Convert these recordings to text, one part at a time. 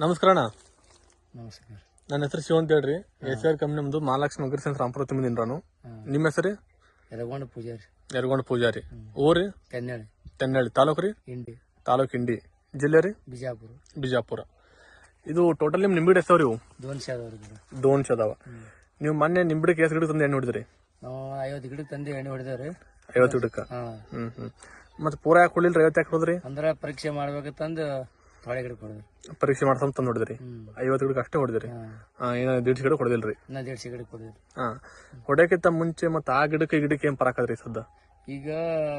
ನಮಸ್ಕಾರ ಅಣ್ಣ. ನಮಸ್ಕಾರ. ನನ್ನ ಹೆಸರು ಶಿವ ಅಂತ ಹೇಳ್ರಿ. ಎಸ್ ಆರ್ ಕಂಪ್ನಿ ನಮ್ದು ಮಹಾಲಕ್ಷ್ಮಿ ಅಗ್ರಿ ಸೆಂಟರ್ ರಾಮಪುರ ತುಂಬಿದ್ದೀನಿ ನಾನು. ನಿಮ್ಮ ಹೆಸರು? ಎರಗೊಂಡ ಪೂಜಾರಿ. ಎರಗೊಂಡ ಪೂಜಾರಿ. ಊರಿ? ತೆನ್ನಳ್ಳಿ ತೆನ್ನಳ್ಳಿ ತಾಲೂಕು ರೀ? ಹಿಂಡಿ ತಾಲೂಕು ಹಿಂಡಿ ಜಿಲ್ಲೆ ರೀ? ಬಿಜಾಪುರ. ಬಿಜಾಪುರ. ಇದು ಟೋಟಲ್ ನಿಮ್ ನಿಂಬಿಡಿ ಎಷ್ಟವ್ರಿ ಇವು? ದೋನ್ಶಾದವ್ರ ಗಿಡ ದೋನ್ಸ್ ಅದಾವ. ನೀವು ಮೊನ್ನೆ ನಿಂಬಿಡಿ ಕೇಸ್ ಗಿಡ ತಂದು ಎಣ್ಣೆ ಹೊಡಿದ್ರಿ? ನಾವು ಐವತ್ತು ಗಿಡಕ್ಕೆ ತಂದು ಎಣ್ಣೆ ಹೊಡೆದೇವ್ರಿ. ಐವತ್ತು ಗಿಡಕ್ಕೆ? ಹ್ಞೂ ಹ್ಞೂ ಮತ್ತು ಪೂರಾ ಯಾಕೆ ರೀ ಐವತ್ತು ಯಾಕೆ ಹೊಡೆದ್ರಿ? ಅಂದ್ರೆ ಪರೀಕ್ಷೆ ಮಾಡ್ಬೇಕಂತಂದು ಗಿಡಕ್ಕೆ ಪರೀಕ್ಷೆ ಮಾಡ್ಸಂತ ತಂದು ನೋಡಿದ್ರಿ ಐವತ್ತು ಗಿಡಕ್ಕೆ ಅಷ್ಟೇ ಹೊಡೆದ್ರಿ. ಏನೋ ದೀಡ್ಸ್ ಗಿಡ ಹೊಡೆದಿಲ್ರಿ. ನಾ ದೇಡ್ಸಿ ಗಿಡ ಹಾ. ಹೊಡೆಯಕ್ಕಿಂತ ಮುಂಚೆ ಮತ್ತೆ ಆ ಗಿಡಕ್ಕೆ ಈ ಗಿಡಕ್ಕೆ ಏನ್ ಪರಾಕದ್ರಿ ಸದ್ದ? ಈಗ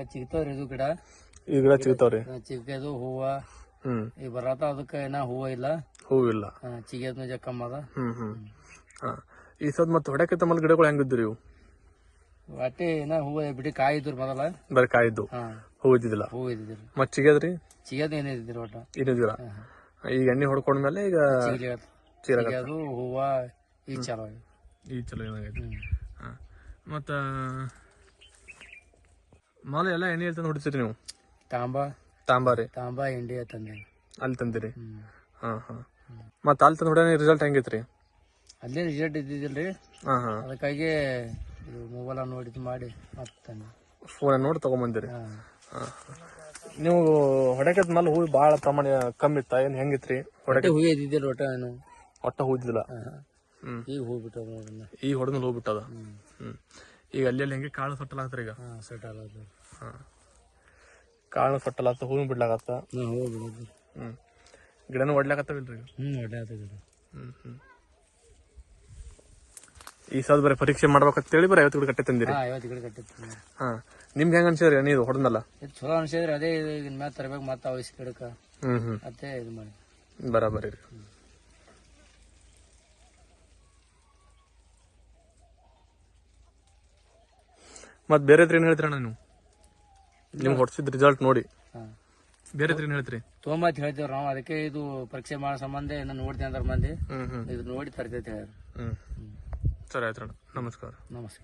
ಚಿಗ್ತಾವ್ರಿ ಇದು ಗಿಡ. ಈ ಗಿಡ ಸಿಗ್ತಾವ್ರಿ ಚಿಗದು ಹೂವ. ಹ್ಮ್. ಈಗ ಬರತ್ತ ಅದಕ್ಕೆ ಏನ ಹೂವ ಇಲ್ಲ. ಹೂವಿಲ್ಲ. ಚಿಗದ್ನು ಜ ಕಮ್ಮ ಅದ. ಹ್ಮ್ ಹ್ಮ್. ಹಾ. ಈ ಸದ್ ಮತ್ತೆ ಹೊಡೆಯಕ್ಕಿಂತ ಮೊದಲು ಗಿಡಗಳು ಹೆಂಗಿದ್ರಿ ಇವು? ಒಟ್ಟೆ ಏನ ಹೂವ ಬಿಡಿ ಕಾಯಿದ್ರು ಮೊದಲ. ಬರೀ ಕಾಯಿದ್ದು ಹಾ. ಹೂ ಇದ್ದಿದ್ದಿಲ್ಲ. ಮತ್ತೆ ಇದ್ದಿದ್ರಿ ಮತ್ ಚಿಗದ್ರಿ ಚಿಗದ್ ಏನಿದ್ರಿ ಒಟ್ಟ ಇದ್ದಿದ್ದಿಲ್ಲ ಈಗ ಎಣ್ಣೆ ಹೊಡ್ಕೊಂಡ್ಮೇಲೆ ಈಗ ಚಿಗಲಿ ಚೀರ ಚಿಗದು ಹೂವ ಈಗ ಚಲೋ ಆಗಿದೆ. ಈ ಚಲೋ ಏನಾಗೈತಿ. ಹಾ. ಮತ್ತ ಮಾಲೆ ಎಲ್ಲ ಎಣ್ಣೆ ಹೇಳ್ತಾನೆ ಹೊಡಿತೀರಿ ನೀವು? ತಾಂಬ. ತಾಂಬಾರಿ ತಾಂಬ ಇಂಡಿಯಾ ತಂದೆ ಅಲ್ಲಿ ತಂದಿರಿ? ಹ್ಮ್. ಹಾ ಹಾ. ಮತ್ತ ಅಲ್ಲಿ ತಂದು ಹೊಡೆ ರಿಸಲ್ಟ್ ಹೆಂಗೈತ್ರಿ? ಅಲ್ಲೇ ರಿಸಲ್ಟ್ ಇದ್ದಿದ್ದಿಲ್ರಿ? ಹಾ ಹಾ. ಅದಕ್ಕಾಗಿ ಇದು ಮೊಬೈಲ್ ನೋಡಿದ್ ಮಾಡಿ ಮತ್ತೆ ತಂದೆ. ಫೋನ್ ನೋಡಿ ತಗೊಂಬಂದಿರಿ ಹಾ. ಹಾ. ನೀವು ಹೊಡೆಕದ ಮೇಲೆ ಹೂ ಭಾಳ ಪ್ರಮಾಣ ಕಮ್ಮಿ ಇತ್ತ? ಏನ್ ಹೆಂಗಿತ್ರಿ? ಹೊಡೆಕ ಹೂ ಇದ್ದಿದ್ದಿಲ್ಲ ಒಟ್ಟ ಏನು? ಒಟ್ಟ ಹೂದಿಲ್ಲ ಈಗ ಹೂ ಬಿಟ್ಟು ನೋಡೋಣ ಈ ಹೊಡೆದ ಹೋಗ್ಬಿಟ್ಟದ ಹ್ಮ್. ಈಗ ಅಲ್ಲಿ ಅಲ್ಲಿ ಹೆಂಗೆ ಕಾಳು ಸೊಟ್ಟಲಾಗ್ತಾರ ಈಗ? ಹಾ ಸೆಟ್ ಆಗೋದು ಹಾ. ಕಾಳು ಸೊಟ್ಟಲಾಗ್ತ ಹೂವಿನ ಬಿಡ್ಲಾಗತ್ತ ಹಾ ಬಿಡೋದು ಹ್ಮ್. ಗಿಡನೂ ಹೊಡ್ಲಾಕತ್ತವಿಲ್ರಿ ಹ್ಞೂ ಗಿಡ. ಹ್ಮ್ ಹ್ಮ್. ಈ ಸಲ ಬರೀ ಪರೀಕ್ಷೆ ಮಾಡ್ಬೇಕಂತೇಳಿ ಬರೀ ಐವತ್ತು ಗಿಡ ಕಟ್ಟೆ ತಂದಿರಿ. ಹಾ ಐವತ್ತು ಗಿಡ ಕಟ್ಟಿತ್ತು ಹಾ ನಿಮ್ಗೆ ಹೆಂಗ ಅನ್ಸಿದ್ರಿ? ನೀವು ಹೊಡೆದಲ್ಲ ಇದು ಚಲೋ ಅನ್ಸಿದ್ರೆ ಅದೇ ಇದನ್ನ ಮ್ಯಾಲ ತರಬೇಕು ಮತ್ತೆ ಅವಶ್ಯ ಗಿಡಕ್ಕ ಹ್ಮ್ ಹ್ಮ್. ಮತ್ತೆ ಇದು ಮಾಡಿ. ಬರಾಬರಿ ರೀ ಮತ್ ಬೇರೆ ಏನ್ ಹೇಳ್ತೀರ ಅಣ್ಣ ನೀವು? ನಿಮ್ಗೆ ಹೊಡ್ಸಿದ್ ರಿಸಲ್ಟ್ ನೋಡಿ. ಹಾ. ಬೇರೆ ಏನ್ ಹೇಳ್ತೀರಿ? ತೊಗೊಂಬತ್ತು ಹೇಳ್ತೇವ್ರಿ ನಾವು ಅದಕ್ಕೆ ಇದು ಪರೀಕ್ಷೆ ಮಾಡೋ ಸಂಬಂಧ ನಾನು ನೋಡ್ತೀನಿ ಅಂದ್ರ ಮಂದಿ. ಹ್ಮ್ ಹ್ಮ್. ಇದು ನೋಡಿ ತರ್ತೈತೆ ಹೇಳ್ರಿ ಹ್ಮ್. ಸರಿ ಆಯ್ತು ಅಣ್ಣ ನಮಸ್ಕಾರ ನಮಸ್ಕಾರ